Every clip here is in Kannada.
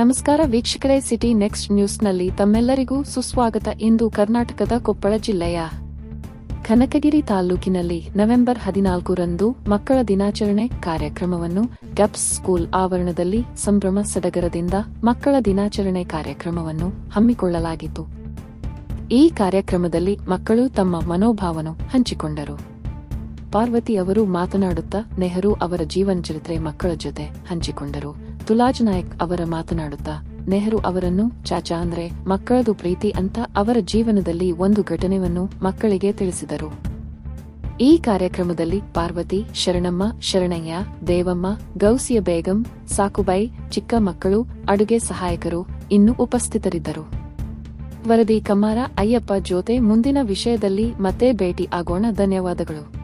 ನಮಸ್ಕಾರ ವೀಕ್ಷಕರೇ, ಸಿಟಿ ನೆಕ್ಸ್ಟ್ ನ್ಯೂಸ್ನಲ್ಲಿ ತಮ್ಮೆಲ್ಲರಿಗೂ ಸುಸ್ವಾಗತ ಇಂದು ಕರ್ನಾಟಕದ ಕೊಪ್ಪಳ ಜಿಲ್ಲೆಯ ಕನಕಗಿರಿ ತಾಲೂಕಿನಲ್ಲಿ ನವೆಂಬರ್ ಹದಿನಾಲ್ಕರಂದು ಮಕ್ಕಳ ದಿನಾಚರಣೆ ಕಾರ್ಯಕ್ರಮವನ್ನು ಗಪ್ಸ್ ಸ್ಕೂಲ್ ಆವರಣದಲ್ಲಿ ಸಂಭ್ರಮ ಸಡಗರದಿಂದ ಮಕ್ಕಳ ದಿನಾಚರಣೆ ಕಾರ್ಯಕ್ರಮವನ್ನು ಹಮ್ಮಿಕೊಳ್ಳಲಾಗಿತ್ತು. ಈ ಕಾರ್ಯಕ್ರಮದಲ್ಲಿ ಮಕ್ಕಳು ತಮ್ಮ ಮನೋಭಾವನು ಹಂಚಿಕೊಂಡರು. ಪಾರ್ವತಿ ಅವರು ಮಾತನಾಡುತ್ತಾ ನೆಹರು ಅವರ ಜೀವನ ಚರಿತ್ರೆ ಮಕ್ಕಳ ಜೊತೆ ಹಂಚಿಕೊಂಡರು. ತುಲಾಜ್ ನಾಯಕ್ ಅವರ ಮಾತನಾಡುತ್ತಾ ನೆಹರು ಅವರನ್ನು, ಚಾಚಾ ಅಂದ್ರೆ ಮಕ್ಕಳದು ಪ್ರೀತಿ ಅಂತ ಅವರ ಜೀವನದಲ್ಲಿ ಒಂದು ಘಟನೆಯನ್ನು ಮಕ್ಕಳಿಗೆ ತಿಳಿಸಿದರು. ಈ ಕಾರ್ಯಕ್ರಮದಲ್ಲಿ ಪಾರ್ವತಿ, ಶರಣಮ್ಮ, ಶರಣಯ್ಯ, ದೇವಮ್ಮ, ಗೌಸಿಯ ಬೇಗಂ, ಸಾಕುಬಾಯಿ, ಚಿಕ್ಕ ಮಕ್ಕಳು, ಅಡುಗೆ ಸಹಾಯಕರು ಇನ್ನು ಉಪಸ್ಥಿತರಿದ್ದರು. ವರದಿ ಕಮ್ಮಾರ ಅಯ್ಯಪ್ಪ ಜೊತೆ ಮುಂದಿನ ವಿಷಯದಲ್ಲಿ ಮತ್ತೆ ಭೇಟಿ ಆಗೋಣ. ಧನ್ಯವಾದಗಳು.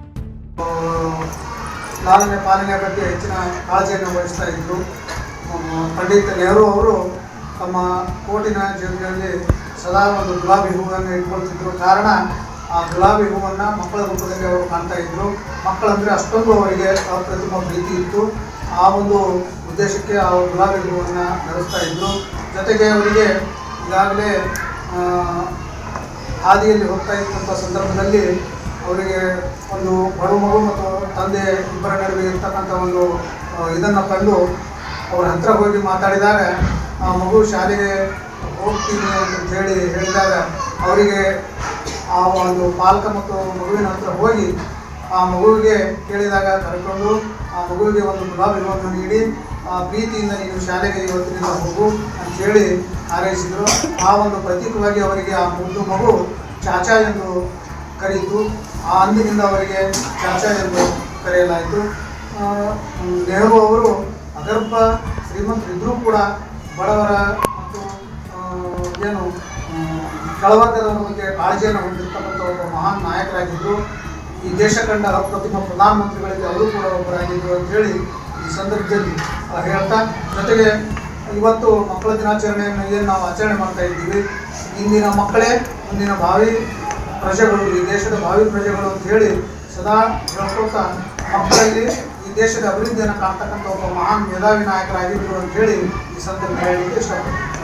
ಲಾಲನೆ ಪಾಲನೆ ಬಗ್ಗೆ ಹೆಚ್ಚಿನ ಕಾಳಜಿಯನ್ನು ವಹಿಸ್ತಾ ಇದ್ದರು ಪಂಡಿತ್ ನೆಹರು ಅವರು ತಮ್ಮ ಕೋಟಿನ ಜೀವನದಲ್ಲಿ ಸದಾ ಒಂದು ಗುಲಾಬಿ ಹೂವನ್ನು ಇಟ್ಕೊಳ್ತಿದ್ರು. ಕಾರಣ, ಆ ಗುಲಾಬಿ ಹೂವನ್ನು ಮಕ್ಕಳ ರೂಪದಲ್ಲಿ ಅವರು ಕಾಣ್ತಾ ಇದ್ದರು ಮಕ್ಕಳಂದರೆ ಅಷ್ಟೊಂದು ಅವರಿಗೆ ಅಪ್ರತಿಮ ಪ್ರೀತಿ ಇತ್ತು. ಆ ಒಂದು ಉದ್ದೇಶಕ್ಕೆ ಆ ಗುಲಾಬಿ ಹೂವನ್ನು ನಡೆಸ್ತಾ ಇದ್ದರು ಜೊತೆಗೆ ಅವರಿಗೆ ಈಗಾಗಲೇ ಹಾದಿಯಲ್ಲಿ ಹೋಗ್ತಾ ಇದ್ದಂಥ ಸಂದರ್ಭದಲ್ಲಿ ಅವರಿಗೆ ಒಂದು ಬಡ ಇರ್ತಕ್ಕಂಥ ಒಂದು ಇದನ್ನು ಕಂಡು ಅವ್ರ ಹತ್ರ ಹೋಗಿ ಮಾತಾಡಿದಾಗ ಆ ಮಗು ಶಾಲೆಗೆ ಹೋಗ್ತೀನಿ ಅಂತ ಹೇಳಿ ಹೇಳಿದಾಗ ಅವರಿಗೆ ಆ ಒಂದು ಪಾಲಕ ಮತ್ತು ಮಗುವಿನ ಹತ್ರ ಹೋಗಿ ಆ ಮಗುವಿಗೆ ಕೇಳಿದಾಗ ಕರ್ಕೊಂಡು ಆ ಮಗುವಿಗೆ ಒಂದು ಗುಲಾಬಿ ಹೂವನ್ನು ನೀಡಿ, ಆ ಪ್ರೀತಿಯಿಂದ ನೀನು ಶಾಲೆಗೆ ಇವತ್ತಿನಿಂದ ಹೋಗು ಅಂತ ಹೇಳಿ ಹಾರೈಸಿದರು. ಆ ಒಂದು ಪ್ರತೀಕವಾಗಿ ಅವರಿಗೆ ಆ ಮುದ್ದು ಮಗು ಚಾಚಾ ಎಂದು ಕರೆಯಿತು ಆ ಅಂದಿನಿಂದ ಅವರಿಗೆ ಚಾಚಾ ಎಂದು ಕರೆಯಲಾಯಿತು. ನೆಹರು ಅವರು ಅಗರ್ಭ ಶ್ರೀಮಂತರಿದ್ದರೂ ಕೂಡ ಬಡವರ ಮತ್ತು ಏನು ಕೆಳವರ್ಗದವರ ಬಗ್ಗೆ ಕಾಳಜಿಯನ್ನು ಹೊಂದಿರತಕ್ಕಂಥ ಒಬ್ಬ ಮಹಾನ್ ನಾಯಕರಾಗಿದ್ದರು ಈ ದೇಶ ಕಂಡ ಪ್ರತಿಮ ಪ್ರಧಾನಮಂತ್ರಿಗಳಲ್ಲಿ ಅವರು ಕೂಡ ಒಬ್ಬರಾಗಿದ್ದರು ಅಂತೇಳಿ ಈ ಸಂದರ್ಭದಲ್ಲಿ ಹೇಳ್ತಾ, ಜೊತೆಗೆ ಇವತ್ತು ಮಕ್ಕಳ ದಿನಾಚರಣೆಯನ್ನು ಏನು ನಾವು ಆಚರಣೆ ಮಾಡ್ತಾ ಇದ್ದೀವಿ, ಇಂದಿನ ಮಕ್ಕಳೇ, ಮುಂದಿನ ಭಾವಿ ಪ್ರಜೆಗಳು, ಈ ದೇಶದ ಭಾವಿ ಪ್ರಜೆಗಳು ಅಂತ ಹೇಳಿ ಸದಾ ಹೇಳ್ಕೊಳ್ತಾ ಮಕ್ಕಳಲ್ಲಿ ದೇಶದ ಅಭಿವೃದ್ಧಿಯನ್ನು ಕಾಣ್ತಕ್ಕಂಥ ಒಬ್ಬ ಮಹಾನ್ ಮೇಧಾವಿ ನಾಯಕರಾಗಿದ್ದರು ಅಂತ ಹೇಳಿ ಈ ಸಂದರ್ಭ ಹೇಳಲಿಕ್ಕೆ ಇಷ್ಟಪಡ್ತೀನಿ.